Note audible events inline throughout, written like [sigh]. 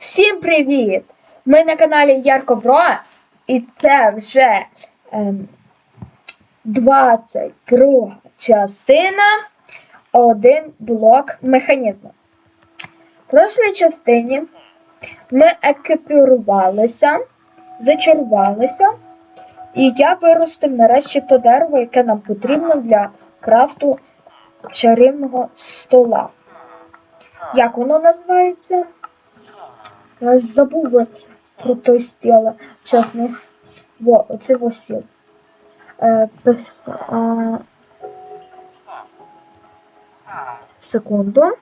Всім привіт! Ми на каналі Ярко Бро, і це вже ем, 22 частина один блок механізму. В прошлій частині ми екіпірувалися, зачарувалися, і я виростив нарешті то дерево, яке нам потрібно для крафту чарівного стола. Як воно називається? Я аж забув про той стіл, чесно. Во, оце во. Е, без, е, секунду.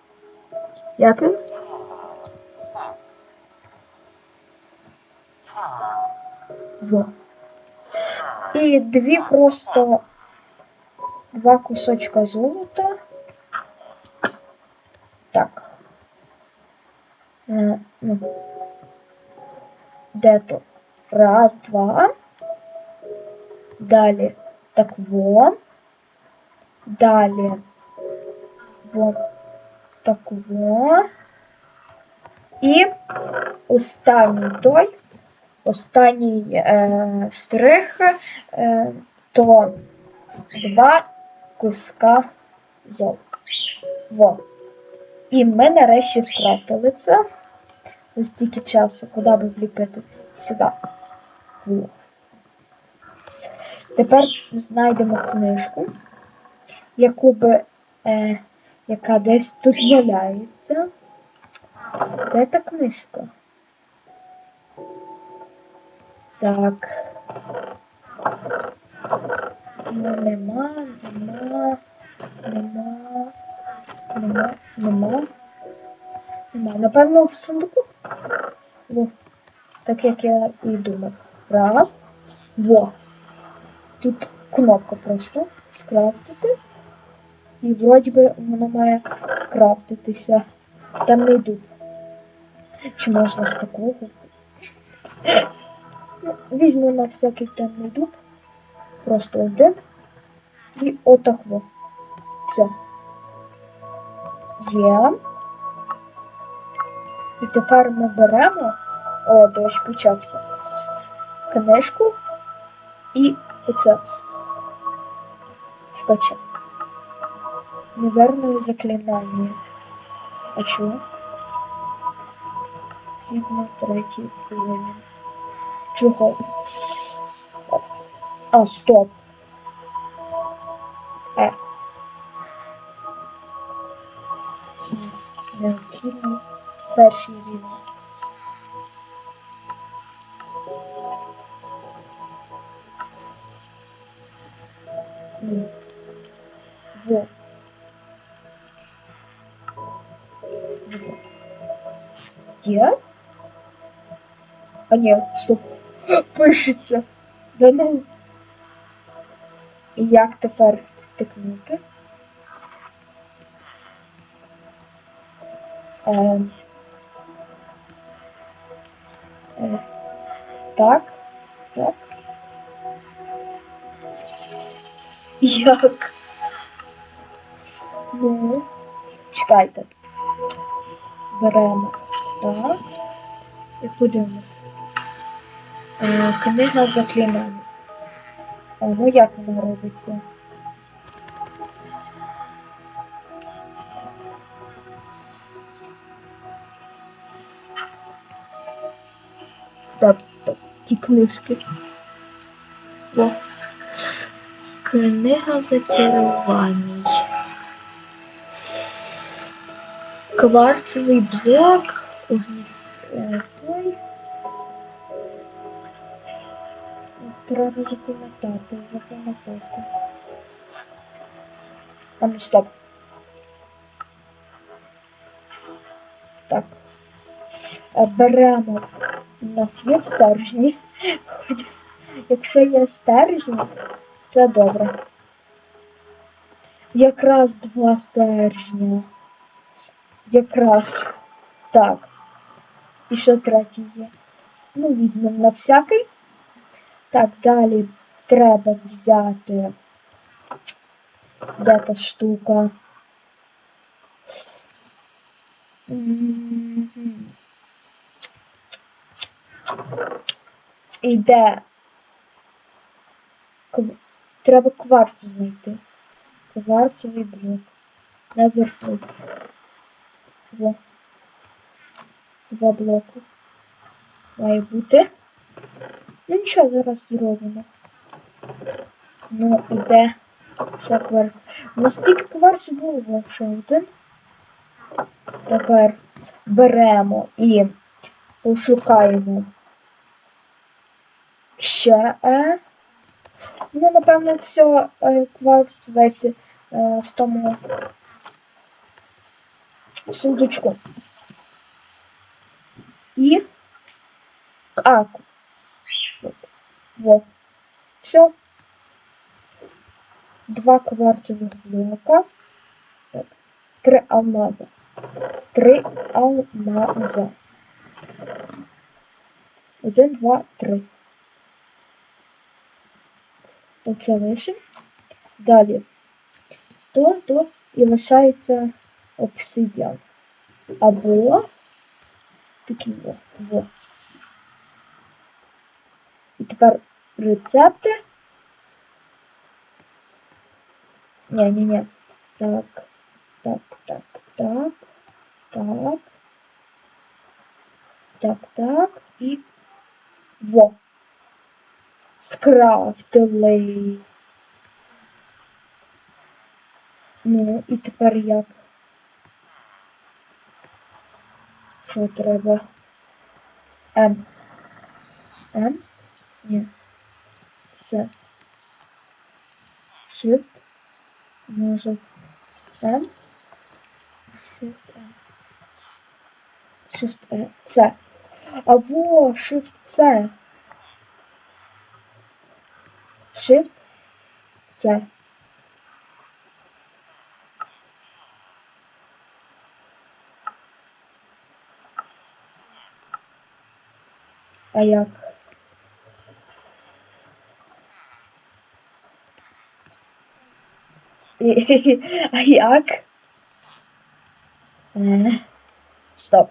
Як він? Во. І дві просто два кусочка золота. Так. Е. Де то? Раз, два. Далі так во. Далі во так во. І останній той, останній е, штрих, е, то два куска золота. Во. І ми нарешті скрафтили це стільки часу, куди би вліпити сюди. Во. Тепер знайдемо книжку, яку би, е, яка десь тут валяється. Де та книжка? Так. Ну, нема, нема, нема, нема, нема. Нема. Напевно, в сундуку. Так як я і думав. Раз. Во. Тут кнопка просто скрафтити. І вроді би воно має скрафтитися. Там не йду. Чи можна з такого? Візьму на всякий темний дуб. Просто один. І отак во. Все. Є. І тепер ми беремо. О, дощ почався. Книжку і оце. Вкача. Неверною заклинання. А чого? Хідно третій уровень. Чого? А, стоп. Е. Необхідно перший рівень. Во. Є? А ні, стоп. Пишеться. Да ну. І як тепер втикнути? Ем. Так, так. Як? Ну, чекайте. Беремо так. І подивимось. Е, книга заклинань. А ну як воно робиться? Тобто ті книжки. О. Книга зачарувань. Кварцевий блок. Треба запам'ятати, запам'ятати. А ну стоп. Так. Беремо. У нас є стержні. Якщо є стержні, все добре. Якраз два стержня. Якраз. Так. І ще третій є. Ну, візьмемо на всякий. Так, далі треба взяти. Де та штука? Мгм. Йде. Треба кварц знайти. Кварцевий блок. Назертуй. Во. Два блоки. Має бути. Ну нічого, зараз зробимо. Ну, іде. Ще кварц. У нас стільки кварцу було вже один. Тепер беремо і пошукаємо ще е. Ну, напевно, все е, кварц весь е, в тому сундучку. І. А. Во. Все. Два кварцевих блока. Так. Три алмаза. Три алмаза. Один, два, три. Оце лишимо. Далі. То, то і лишається обсидіан. Або такі во. во. І тепер рецепти. Ні, ні, ні. Так, так, так, так, так. Так, так. І во. Скрафтили. Ну, і тепер як? Що треба? М. М? Ні. С. Shift. Може. М. Shift М. Shift Е. С. А во, Shift С. Shift С. А як? [laughs] А як? Е, Стоп.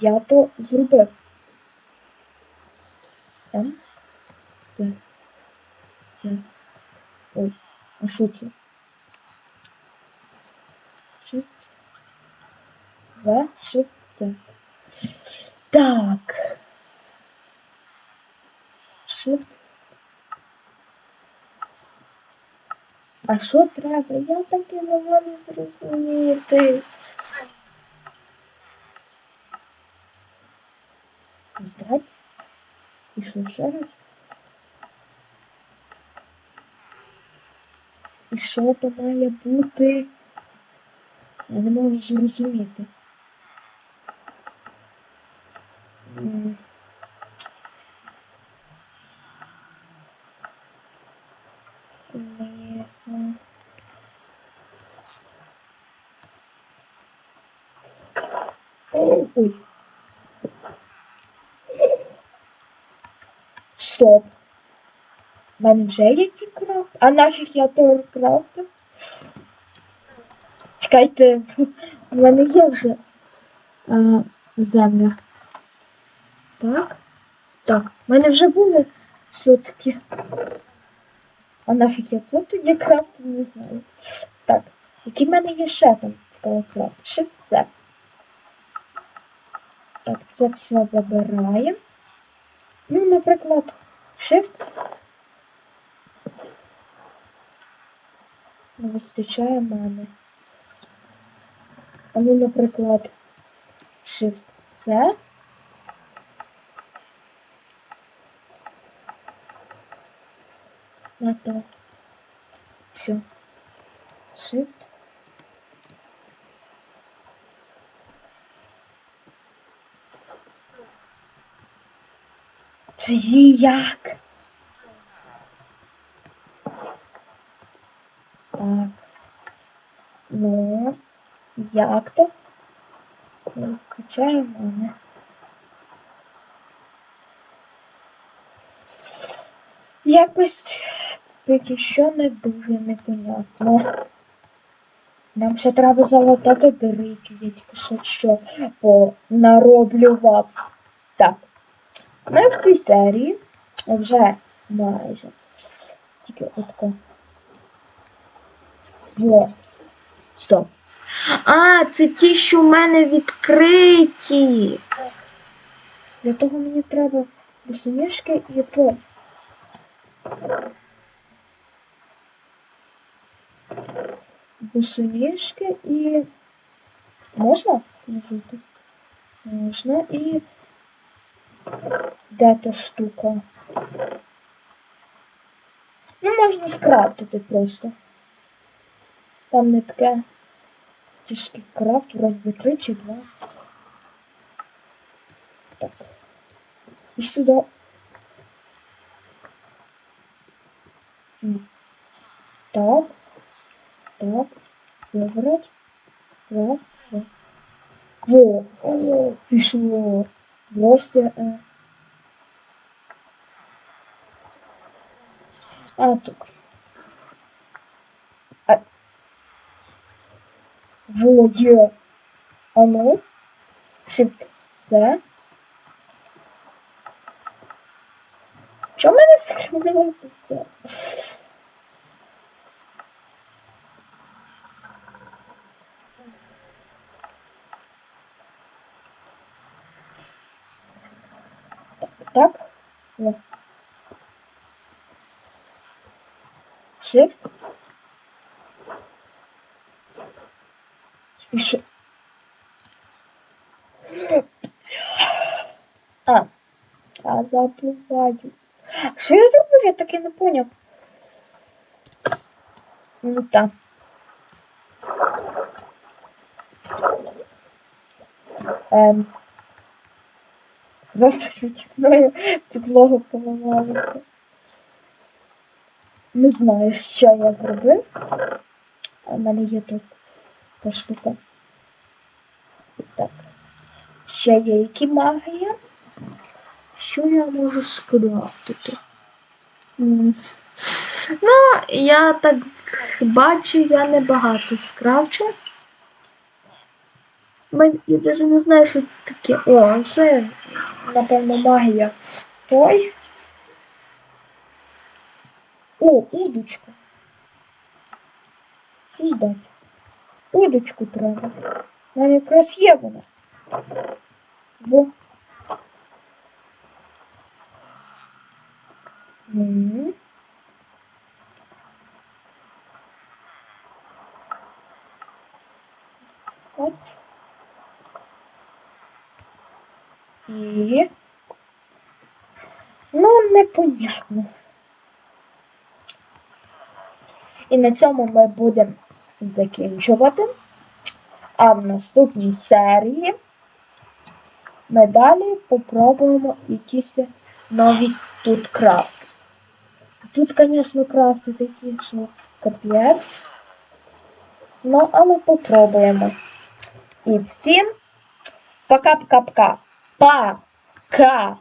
Я то зробив. М? Це. Це. Ой, а це? Shift. В, Shift, C. Так. Shift. А що треба? Я так і не можу зрозуміти. Создать. Що ще раз? І що то має бути? Я не можу зрозуміти. Ой. Стоп. У мене вже є ті крафт. А нафіг я крафтив? Чекайте, у мене є вже а, земля. Так? Так, в мене вже були все-таки. А нафіг я це тоді крафтив, не знаю. Так, які в мене є ще там цікавий крафт? Shift C. Так, це все забираємо. Ну, наприклад, Shift. Не вистачає мене. А ну, наприклад, Shift C. На. Все. Shift. Це як? Так. Ну, як то? Не вистачає мене. Якось поки що не дуже непонятно. Нам ще треба залатати дирики, я тільки що, що понароблював. Так. Ми в цій серії вже майже. Тільки отко. Во. Стоп. А, це ті, що в мене відкриті. Для того мені треба босоніжки і то. Босоніжки і. Можна нажити? Можна і. Де та штука? Ну, можна скрафтити просто. Там не таке тяжкий крафт, вроді би три чи два. Так. І сюди. М. Так. Так. Вибрать. Раз, два. Во! О, пішло. Власне. Е. А, тут. Во, є. А ну. Shift C. Чому в мене сохранилося це? Так, так. Во. Shift. Що? А. А забуваю. Що я зробив? Я так і не поняв. Ну так. Ем. Просто втікною підлогу поламалася. Не знаю, що я зробив. В мене є тут та штука. Так. Ще є які магія. Що я можу скрафтити? Ну, я так бачу, я небагато скрафчу. Я навіть не знаю, що це таке. О, це, напевно, магія. Ой. О, удочка. Ждать. Удочку треба. У мене якраз є вона. Во. От. І. Ну, непонятно. І на цьому ми будемо закінчувати. А в наступній серії ми далі попробуємо якісь нові тут крафти. Тут, звісно, крафти такі, що капець. Ну, але попробуємо. І всім пока-пока-пока. Пока!